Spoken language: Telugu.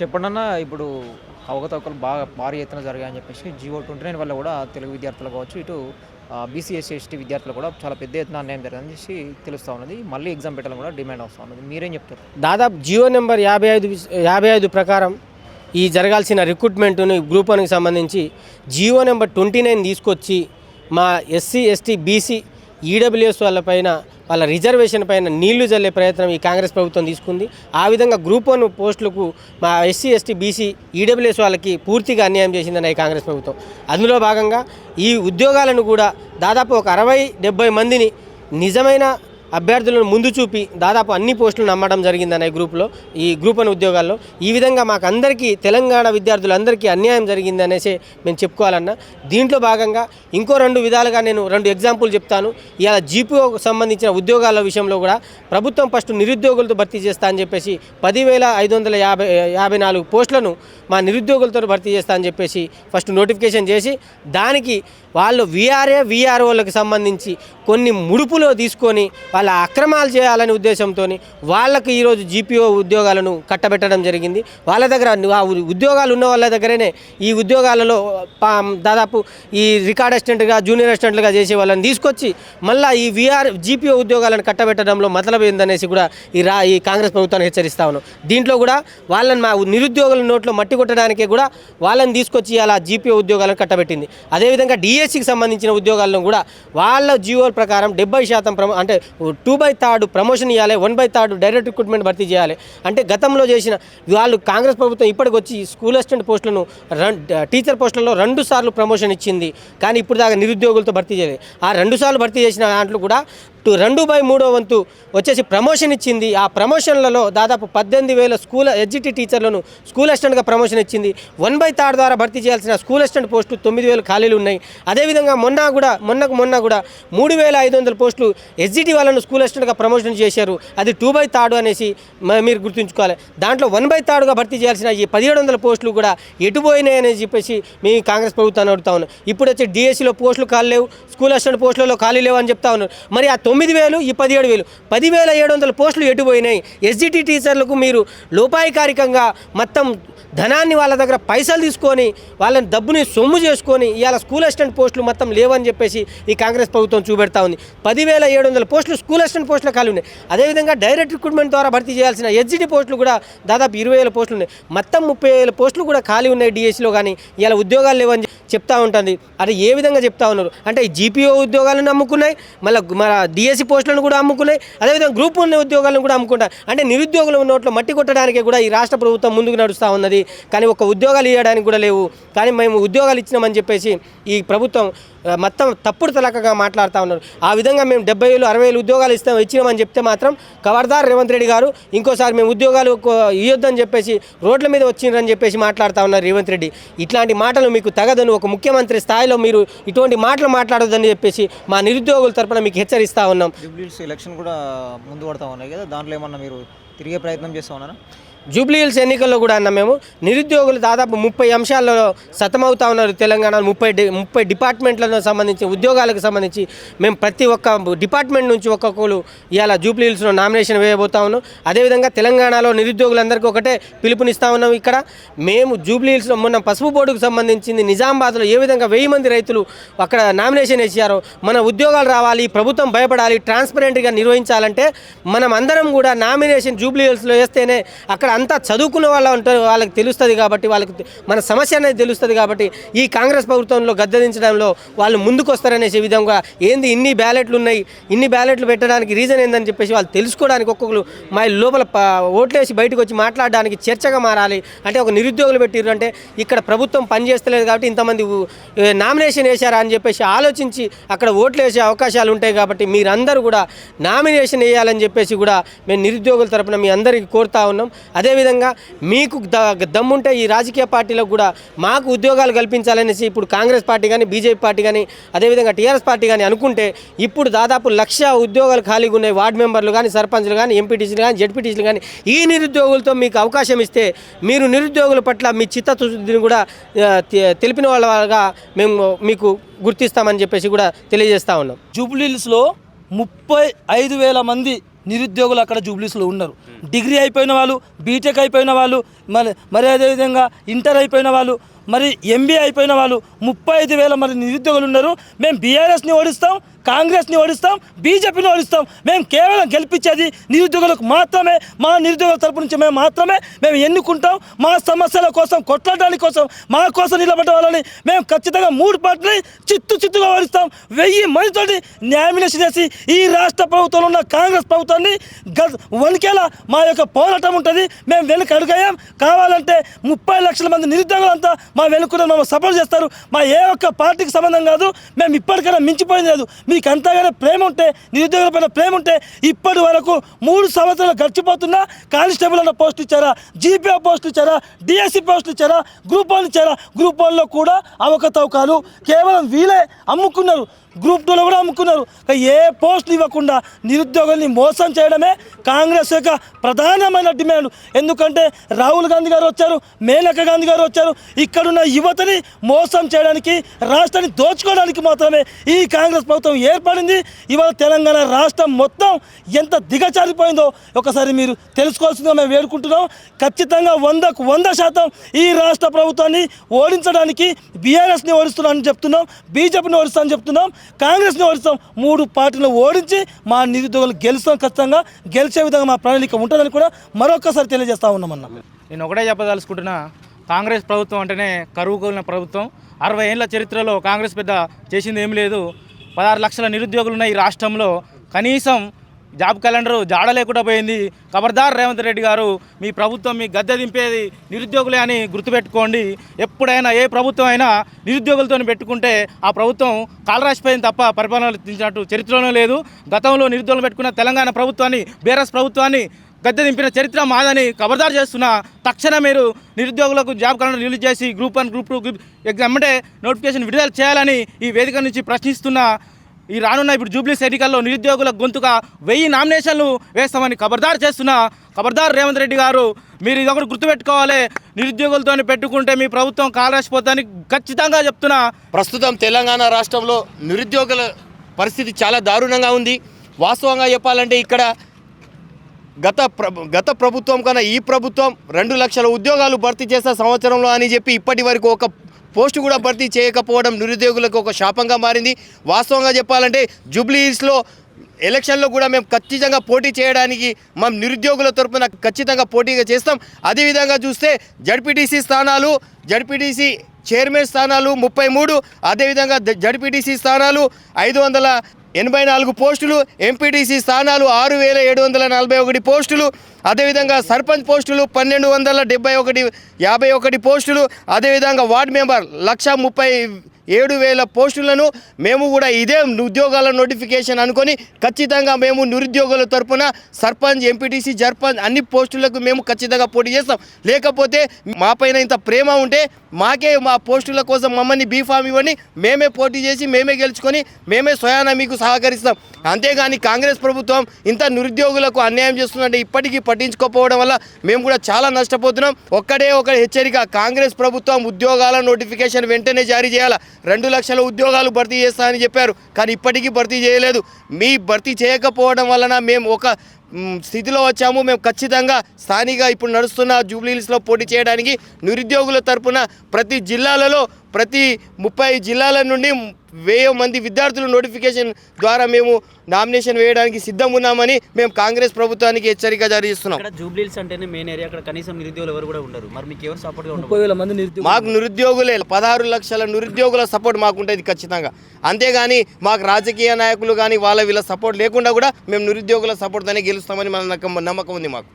చెప్పండి అన్న ఇప్పుడు అవకతవకలు బాగా భారీ ఎత్తున జరిగాయని చెప్పేసి జియో ట్వంటీ నైన్ వల్ల కూడా తెలుగు విద్యార్థులు కావచ్చు ఇటు బీసీఎస్సీ ఎస్టీ విద్యార్థులు కూడా చాలా పెద్ద ఎత్తున అన్యాయం జరిగిందని చెప్పి తెలుస్తూ ఉన్నది. మళ్ళీ ఎగ్జామ్ పెట్టాలని కూడా డిమాండ్ వస్తూ ఉన్నది. మీరేం చెప్తారు? దాదాపు జియో నెంబర్ యాభై ఐదు యాభై ఐదు ప్రకారం ఈ జరగాల్సిన రిక్రూట్మెంట్ని గ్రూప్ వన్కి సంబంధించి జియో నెంబర్ ట్వంటీ నైన్ తీసుకొచ్చి మా ఎస్సీ ఎస్టీ బీసీ ఈడబ్ల్యూఎస్ వాళ్ళపైన వాళ్ళ రిజర్వేషన్ పైన నీళ్ళు జల్లే ప్రయత్నం ఈ కాంగ్రెస్ ప్రభుత్వం తీసుకుంది. ఆ విధంగా గ్రూప్ వన్ పోస్టులకు మా ఎస్సీ ఎస్టీ బీసీ ఈడబ్ల్యూఎస్ వాళ్ళకి పూర్తిగా అన్యాయం చేసిందని ఈ కాంగ్రెస్ ప్రభుత్వం. అందులో భాగంగా ఈ ఉద్యోగాలను కూడా దాదాపు ఒక అరవై డెబ్బై మందిని నిజమైన అభ్యర్థులను ముందు చూపి దాదాపు అన్ని పోస్టులు నమ్మడం జరిగిందన్న ఈ గ్రూప్లో ఈ గ్రూప్ అని ఉద్యోగాల్లో. ఈ విధంగా మాకు అందరికీ తెలంగాణ విద్యార్థులందరికీ అన్యాయం జరిగింది అనేసి మేము చెప్పుకోవాలన్నా దీంట్లో భాగంగా ఇంకో రెండు విధాలుగా నేను రెండు ఎగ్జాంపుల్ చెప్తాను. ఇలా జీపీఓకు సంబంధించిన ఉద్యోగాల విషయంలో కూడా ప్రభుత్వం ఫస్ట్ నిరుద్యోగులతో భర్తీ చేస్తా అని చెప్పేసి పదివేల ఐదు వందల యాభై యాభై నాలుగు పోస్టులను మా నిరుద్యోగులతో భర్తీ చేస్తా అని చెప్పేసి ఫస్ట్ నోటిఫికేషన్ చేసి దానికి వాళ్ళు వీఆర్ఏ వీఆర్ఓలకు సంబంధించి కొన్ని ముడుపులో తీసుకొని వాళ్ళ అక్రమాలు చేయాలనే ఉద్దేశంతో వాళ్ళకు ఈరోజు జీపీఓ ఉద్యోగాలను కట్టబెట్టడం జరిగింది. వాళ్ళ దగ్గర ఆ ఉద్యోగాలు ఉన్న వాళ్ళ దగ్గరనే ఈ ఉద్యోగాలలో పా- దాదాపు ఈ రికార్డ్ అసిస్టెంట్గా జూనియర్ అసిస్టెంట్లుగా చేసే వాళ్ళని తీసుకొచ్చి మళ్ళీ ఈ వీఆర్ జీపీఓ ఉద్యోగాలను కట్టబెట్టడంలో మతలబు ఏందనేసి కూడా ఈ రా ఈ కాంగ్రెస్ ప్రభుత్వాన్ని హెచ్చరిస్తా ఉన్నాం. దీంట్లో కూడా వాళ్ళని మా నిరుద్యోగుల నోట్లో మట్టి కొట్టడానికి కూడా వాళ్ళని తీసుకొచ్చి అలా జీపీఓ ఉద్యోగాలను కట్టబెట్టింది. అదేవిధంగా డిఎస్సికి సంబంధించిన ఉద్యోగాలను కూడా వాళ్ళ జీవోల ప్రకారం డెబ్బై శాతం ప్రమో అంటే టూ బై థర్డ్ ప్రమోషన్ ఇవ్వాలి one by third direct recruitment భర్తీ చేయాలి. అంటే గతంలో చేసిన వాళ్ళు కాంగ్రెస్ ప్రభుత్వం ఇప్పటికి వచ్చి స్కూల్ అసిస్టెంట్ పోస్టులను టీచర్ పోస్టులలో రెండు సార్లు ప్రమోషన్ ఇచ్చింది. కానీ ఇప్పుడు దాకా నిరుద్యోగులతో భర్తీ చేయలేదు. ఆ రెండు సార్లు భర్తీ చేసిన దాంట్లో కూడా టు- రెండు బై మూడో వంతు వచ్చేసి ప్రమోషన్ ఇచ్చింది. ఆ ప్రమోషన్లలో దాదాపు పద్దెనిమిది వేల స్కూల్ ఎడ్జిటి టీచర్లను స్కూల్ అసిస్టెంట్గా ప్రమోషన్ ఇచ్చింది. వన్ బై థర్డ్ ద్వారా భర్తీ చేయాల్సిన స్కూల్ అసిస్టెంట్ పోస్టులు తొమ్మిది వేలు ఖాళీలు ఉన్నాయి. అదేవిధంగా మొన్న కూడా మొన్నకు మొన్న కూడా మూడు వేల ఐదు వందల పోస్టులు ఎస్జిటి వాళ్ళను స్కూల్ అసిస్టెంట్గా ప్రమోషన్ చేశారు. అది టూ బై థర్డ్ అనేసి మ- మీరు గుర్తుంచుకోవాలి. దాంట్లో వన్ బై థర్డ్గా భర్తీ చేయాల్సిన ఈ పదిహేడు వందల పోస్టులు కూడా ఎటుపోయినాయి అని చెప్పేసి మీ కాంగ్రెస్ ప్రభుత్వాన్ని అడుగుతా ఉన్నాం ఇప్పుడు వచ్చి డిఎస్సిలో పోస్టులు ఖాళీ లేవు స్కూల్ అసిస్టెంట్ పోస్టులలో ఖాళీ లేవు అని చెప్తా ఉన్నారు. మరి ఆ తొమ్మిది వేలు ఈ పదిహేడు వేలు. పదివేల ఏడు వందల పోస్టులు ఎటుపోయినాయి ఎస్జిటి టీచర్లకు మీరు లోపాయికారికంగా మొత్తం ధనాన్ని వాళ్ళ దగ్గర పైసలు తీసుకొని వాళ్ళని డబ్బుని సొమ్ము చేసుకొని ఇవాళ స్కూల్ అసిస్టెంట్ పోస్టులు మొత్తం లేవని చెప్పేసి ఈ కాంగ్రెస్ ప్రభుత్వం చూపెడతా ఉంది. పదివేల ఏడు వందల పోస్టులు స్కూల్ అసిస్టెంట్ పోస్టులు ఖాళీ ఉన్నాయి. అదేవిధంగా డైరెక్ట్ రిక్రూట్మెంట్ ద్వారా భర్తీ చేయాల్సిన ఎస్జిటి పోస్టులు కూడా దాదాపు ఇరవై వేల పోస్టులు ఉన్నాయి. మొత్తం ముప్పై వేల పోస్టులు కూడా ఖాళీ ఉన్నాయి డిఎస్సిలో కానీ ఇలా ఉద్యోగాలు లేవని చెప్తా ఉంటుంది. అది ఏ విధంగా చెప్తా ఉన్నారు? అంటే జీపీఓ ఉద్యోగాలు నమ్ముకున్నాయి. మళ్ళీ మన డిఎస్సి పోస్టులను కూడా అమ్ముకున్నాయి. అదేవిధంగా గ్రూప్ ఉన్న ఉద్యోగాలను కూడా అమ్ముకుంటారు అంటే నిరుద్యోగులు నోట్లో మట్టి కొట్టడానికి కూడా ఈ రాష్ట్ర ప్రభుత్వం ముందుకు నడుస్తూ ఉన్నది. కానీ ఒక ఉద్యోగాలు ఇవ్వడానికి కూడా లేవు. కానీ మేము ఉద్యోగాలు ఇచ్చినామని చెప్పేసి ఈ ప్రభుత్వం మొత్తం తప్పుడు తలకగా మాట్లాడుతూ ఉన్నారు. ఆ విధంగా మేము డెబ్బై వేలు అరవై వేలు ఉద్యోగాలు ఇస్తాం ఇచ్చినామని చెప్తే మాత్రం కవర్దార్ రేవంత్ రెడ్డి గారు ఇంకోసారి మేము ఉద్యోగాలు ఇవ్వొద్దని చెప్పేసి రోడ్ల మీద వచ్చిండ్రని చెప్పేసి మాట్లాడుతూ ఉన్నారు రేవంత్ రెడ్డి. ఇట్లాంటి మాటలు మీకు తగదని ఒక ముఖ్యమంత్రి స్థాయిలో మీరు ఇటువంటి మాటలు మాట్లాడొద్దని చెప్పేసి మా నిరుద్యోగుల తరపున మీకు హెచ్చరిస్తూ ఉన్నాం. ఎలక్షన్ కూడా ముందు పడతా ఉన్నాయి కదా దాంట్లో ఏమన్నా మీరు తిరిగే ప్రయత్నం చేస్తూ ఉన్నారా? జూబ్లీహిల్స్ ఎన్నికల్లో కూడా అన్న మేము నిరుద్యోగులు దాదాపు ముప్పై అంశాల్లో సతమవుతా ఉన్నారు తెలంగాణ ముప్పై ముప్పై డిపార్ట్మెంట్లకు సంబంధించి ఉద్యోగాలకు సంబంధించి. మేము ప్రతి ఒక్క డిపార్ట్మెంట్ నుంచి ఒక్కొక్కరు ఇవాళ జూబ్లీహిల్స్లో నామినేషన్ వేయబోతా ఉన్నాం. అదేవిధంగా తెలంగాణలో నిరుద్యోగులందరికీ ఒకటే పిలుపునిస్తా ఉన్నాం ఇక్కడ. మేము జూబ్లీహిల్స్లో మొన్న పసుపు బోర్డుకు సంబంధించింది నిజామాబాద్లో ఏ విధంగా వెయ్యి మంది రైతులు అక్కడ నామినేషన్ వేసారో మన ఉద్యోగాలు రావాలి ప్రభుత్వం భయపడాలి ట్రాన్స్పరెంట్గా నిర్వహించాలంటే మనం అందరం కూడా నామినేషన్ జూబ్లీహిల్స్లో వేస్తేనే అక్కడ అంతా చదువుకున్న వాళ్ళ ఉంటారు వాళ్ళకి తెలుస్తుంది కాబట్టి వాళ్ళకి మన సమస్య అనేది తెలుస్తుంది కాబట్టి ఈ కాంగ్రెస్ ప్రభుత్వంలో గద్దెదించడంలో వాళ్ళు ముందుకు వస్తారనేసే విధంగా ఏంది ఇన్ని బ్యాలెట్లు ఉన్నాయి ఇన్ని బ్యాలెట్లు పెట్టడానికి రీజన్ ఏందని చెప్పేసి వాళ్ళు తెలుసుకోవడానికి ఒక్కొక్కరు మా లోపల ఓట్లేసి బయటకు వచ్చి మాట్లాడడానికి చర్చగా మారాలి. అంటే ఒక నిరుద్యోగులు పెట్టిర్రు అంటే ఇక్కడ ప్రభుత్వం పనిచేస్తలేదు కాబట్టి ఇంతమంది నామినేషన్ వేశారా అని చెప్పేసి ఆలోచించి అక్కడ ఓట్లు వేసే అవకాశాలు ఉంటాయి కాబట్టి మీరందరూ కూడా నామినేషన్ వేయాలని చెప్పేసి కూడా మేము నిరుద్యోగుల తరపున మీ అందరికీ కోరుతా ఉన్నాం. అదేవిధంగా మీకు ద- దమ్ముంటే ఈ రాజకీయ పార్టీలకు కూడా మాకు ఉద్యోగాలు కల్పించాలనేసి ఇప్పుడు కాంగ్రెస్ పార్టీ కానీ బీజేపీ పార్టీ కానీ అదేవిధంగా టీఆర్ఎస్ పార్టీ కానీ అనుకుంటే ఇప్పుడు దాదాపు లక్ష ఉద్యోగాలు ఖాళీగా ఉన్నాయి. వార్డు మెంబర్లు కానీ సర్పంచ్లు కానీ ఎంపీటీసీలు కానీ జడ్పీటీసీలు కానీ ఈ నిరుద్యోగులతో మీకు అవకాశం ఇస్తే మీరు నిరుద్యోగుల పట్ల మీ చిత్తశుద్ధిని కూడా తెలిపిన వాళ్ళగా మేము మీకు గుర్తిస్తామని చెప్పేసి కూడా తెలియజేస్తా ఉన్నాం. జూబ్లీహిల్స్లో ముప్పై ఐదు వేల మంది నిరుద్యోగులు అక్కడ జూబ్లీస్లో ఉన్నారు. డిగ్రీ అయిపోయిన వాళ్ళు బీటెక్ అయిపోయిన వాళ్ళు మరి మరి అదేవిధంగా ఇంటర్ అయిపోయిన వాళ్ళు మరి ఎంబీఏ అయిపోయిన వాళ్ళు ముప్పై ఐదు వేల మరి నిరుద్యోగులు ఉన్నారు. మేము బీఆర్ఎస్ని ఓడిస్తాం కాంగ్రెస్ని ఓడిస్తాం బీజేపీని ఓడిస్తాం. మేము కేవలం గెలిపించేది నిరుద్యోగులకు మాత్రమే. మా నిరుద్యోగుల తరపు నుంచి మేము మాత్రమే. మేము ఎన్నుకుంటాం. మా సమస్యల కోసం కొట్లాడడానికి కోసం మా కోసం నిలబడ్డ వాళ్ళని మేము ఖచ్చితంగా మూడు పార్టీని చిత్తు చిత్తుగా ఓడిస్తాం. వెయ్యి మందితోటి నామినేషన్ చేసి ఈ రాష్ట్ర ప్రభుత్వంలో ఉన్న కాంగ్రెస్ ప్రభుత్వాన్ని గ వణికేలా మా యొక్క పోరాటం ఉంటుంది. మేము వెనుక అడుగయ్యాం. కావాలంటే ముప్పై లక్షల మంది నిరుద్యోగులంతా మా వెనుకున్న మమ్మల్ని సపోర్ట్ చేస్తారు. మా ఏ ఒక్క పార్టీకి సంబంధం కాదు. మేము ఇప్పటికైనా మించిపోయింది లేదు మీకు అంతగానే ప్రేమ ఉంటే నిరుద్యోగుల పైన ప్రేమ ఉంటే ఇప్పటి వరకు మూడు సంవత్సరాలు గడిచిపోతున్నా కానిస్టేబుల్ అన్న పోస్ట్ ఇచ్చారా జీపీఓ పోస్ట్ ఇచ్చారా డిఎస్సి పోస్ట్ ఇచ్చారా గ్రూప్ వన్ ఇచ్చారా గ్రూప్ వన్లో కూడా అవకతవకాలు కేవలం వీలే అమ్ముకున్నారు. గ్రూప్ టూలో కూడా అమ్ముకున్నారు. ఏ పోస్టులు ఇవ్వకుండా నిరుద్యోగుల్ని మోసం చేయడమే కాంగ్రెస్ యొక్క ప్రధానమైన డిమాండ్. ఎందుకంటే రాహుల్ గాంధీ గారు వచ్చారు మేనకా గాంధీ గారు వచ్చారు. ఇక్కడున్న యువతని మోసం చేయడానికి రాష్ట్రాన్ని దోచుకోవడానికి మాత్రమే ఈ కాంగ్రెస్ ప్రభుత్వం ఏర్పడింది. ఇవాళ తెలంగాణ రాష్ట్రం మొత్తం ఎంత దిగచారిపోయిందో ఒకసారి మీరు తెలుసుకోవాల్సిందిగా మేము వేడుకుంటున్నాం. ఖచ్చితంగా వందకు వంద శాతం ఈ రాష్ట్ర ప్రభుత్వాన్ని ఓడించడానికి బీఆర్ఎస్ని ఓడిస్తున్నామని చెప్తున్నాం బీజేపీని ఓడిస్తామని చెప్తున్నాం. కాంగ్రెస్ని ఓడిస్తాం. మూడు పార్టీలను ఓడించి మా నిరుద్యోగులు గెలుస్తాం ఖచ్చితంగా. గెలిచే విధంగా మా ప్రణాళిక ఉంటుందని కూడా మరొకసారి తెలియజేస్తా ఉన్నామన్న నేను ఒకటే చెప్పదలుచుకుంటున్నా. కాంగ్రెస్ ప్రభుత్వం అంటేనే కరువు కోలిన ప్రభుత్వం. అరవై ఏళ్ళ చరిత్రలో కాంగ్రెస్ పెద్ద చేసింది ఏం లేదు. పదహారు లక్షల నిరుద్యోగులు ఉన్న ఈ రాష్ట్రంలో. కనీసం జాబ్ క్యాలెండర్ జాడ లేకుండా పోయింది. ఖబర్దార్ రేవంత్ రెడ్డి గారు మీ ప్రభుత్వం మీ గద్దె దింపేది నిరుద్యోగులే అని గుర్తుపెట్టుకోండి. ఎప్పుడైనా ఏ ప్రభుత్వం అయినా నిరుద్యోగులతో పెట్టుకుంటే ఆ ప్రభుత్వం కాలరాసిపోయింది తప్ప పరిపాలన చరిత్రలోనే లేదు. గతంలో నిరుద్యోగులు పెట్టుకున్న తెలంగాణ ప్రభుత్వాన్ని బీఆర్ఎస్ ప్రభుత్వాన్ని గద్దె దింపిన చరిత్ర మాదని ఖబర్దారు చేస్తున్నా తక్షణ మీరు నిరుద్యోగులకు జాబ్ కార్డు రిలీజ్ చేసి group one group two group exam అంటే నోటిఫికేషన్ విడుదల చేయాలని ఈ వేదిక నుంచి ప్రశ్నిస్తున్నా ఈ రానున్న ఇప్పుడు జూబ్లీస్ ఎన్నికల్లో నిరుద్యోగుల గొంతుగా వెయ్యి నామినేషన్లు వేస్తామని ఖబర్దార్ చేస్తున్న ఖబర్దార్ రేవంత్ రెడ్డి గారు మీరు ఇది ఒకటి గుర్తుపెట్టుకోవాలి. నిరుద్యోగులతో పెట్టుకుంటే మీ ప్రభుత్వం కాలరాసిపోతుందని ఖచ్చితంగా చెప్తున్నా. ప్రస్తుతం తెలంగాణ రాష్ట్రంలో నిరుద్యోగుల పరిస్థితి చాలా దారుణంగా ఉంది. వాస్తవంగా చెప్పాలంటే ఇక్కడ గత ప్ర గత ప్రభుత్వం కన్నా ఈ ప్రభుత్వం రెండు లక్షల ఉద్యోగాలు భర్తీ చేసే సంవత్సరంలో అని చెప్పి ఇప్పటి వరకు ఒక పోస్టు కూడా భర్తీ చేయకపోవడం నిరుద్యోగులకు ఒక శాపంగా మారింది. వాస్తవంగా చెప్పాలంటే జూబ్లీస్లో ఎలక్షన్లో కూడా మేము ఖచ్చితంగా పోటీ చేయడానికి మా నిరుద్యోగుల తరపున ఖచ్చితంగా పోటీగా చేస్తాం. అదేవిధంగా చూస్తే జడ్పీటీసీ స్థానాలు జడ్పీటీసీ చైర్మన్ స్థానాలు ముప్పై మూడు అదేవిధంగా జడ్పీటీసీ స్థానాలు ఐదు వందల ఎనభై నాలుగు పోస్టులు ఎంపీటీసీ స్థానాలు ఆరు వేల ఏడు వందల నలభై ఒకటి పోస్టులు అదేవిధంగా సర్పంచ్ పోస్టులు పన్నెండు వందల డెబ్బై ఒకటి యాభై ఒకటి పోస్టులు అదేవిధంగా వార్డ్ మెంబర్ లక్ష ముప్పై ఏడు వేల పోస్టులను మేము కూడా ఇదే ఉద్యోగాల నోటిఫికేషన్ అనుకొని ఖచ్చితంగా మేము నిరుద్యోగుల తరపున సర్పంచ్ ఎంపీటీసీ జర్పంచ్ అన్ని పోస్టులకు మేము ఖచ్చితంగా పోటీ చేస్తాం. లేకపోతే మా పైన ఇంత ప్రేమ ఉంటే మాకే మా పోస్టుల కోసం మమ్మల్ని బీఫామ్ ఇవ్వండి మేమే పోటీ చేసి మేమే గెలుచుకొని మేమే స్వయాన మీకు సహకరిస్తాం. అంతేగాని కాంగ్రెస్ ప్రభుత్వం ఇంత నిరుద్యోగులకు అన్యాయం చేస్తుందంటే ఇప్పటికీ పట్టించుకోకపోవడం వల్ల మేము కూడా చాలా నష్టపోతున్నాం. ఒక్కడే ఒక హెచ్చరిక కాంగ్రెస్ ప్రభుత్వం ఉద్యోగాల నోటిఫికేషన్ వెంటనే జారీ చేయాలి? రెండు లక్షల ఉద్యోగాలు భర్తీ చేస్తానని చెప్పారు. కానీ ఇప్పటికీ భర్తీ చేయలేదు. మీ భర్తీ చేయకపోవడం వలన మేము ఒక స్థితిలో వచ్చాము. మేము ఖచ్చితంగా స్థానిక ఇప్పుడు నడుస్తున్న జూబ్లీహిల్స్లో పోటీ చేయడానికి నిరుద్యోగుల తరపున ప్రతి జిల్లాలలో ప్రతి ముప్పై జిల్లాల నుండి వెయ్యి మంది విద్యార్థులు నోటిఫికేషన్ ద్వారా మేము నామినేషన్ వేయడానికి సిద్ధం ఉన్నామని మేము కాంగ్రెస్ ప్రభుత్వానికి హెచ్చరిక జారీ చేస్తున్నాం. ఇక్కడ జూబ్లీల్స్ అంటేనే మెయిన్ ఏరియా అక్కడ కనీసం నిరుద్యోగులు ఎవరు కూడా ఉండరు. మరి మీకు ఎవరు సపోర్ట్ మంది నిరుద్యోగులు మాకు నిరుద్యోగులే. పదహారు లక్షల నిరుద్యోగుల సపోర్ట్ మాకు ఉంటుంది ఖచ్చితంగా. అంతేగాని మాకు రాజకీయ నాయకులు కానీ వాళ్ళ వీళ్ళ సపోర్ట్ లేకుండా కూడా మేము నిరుద్యోగుల సపోర్ట్తోనే గెలుస్తామని మన నమ్మకం నమ్మకం ఉంది మాకు.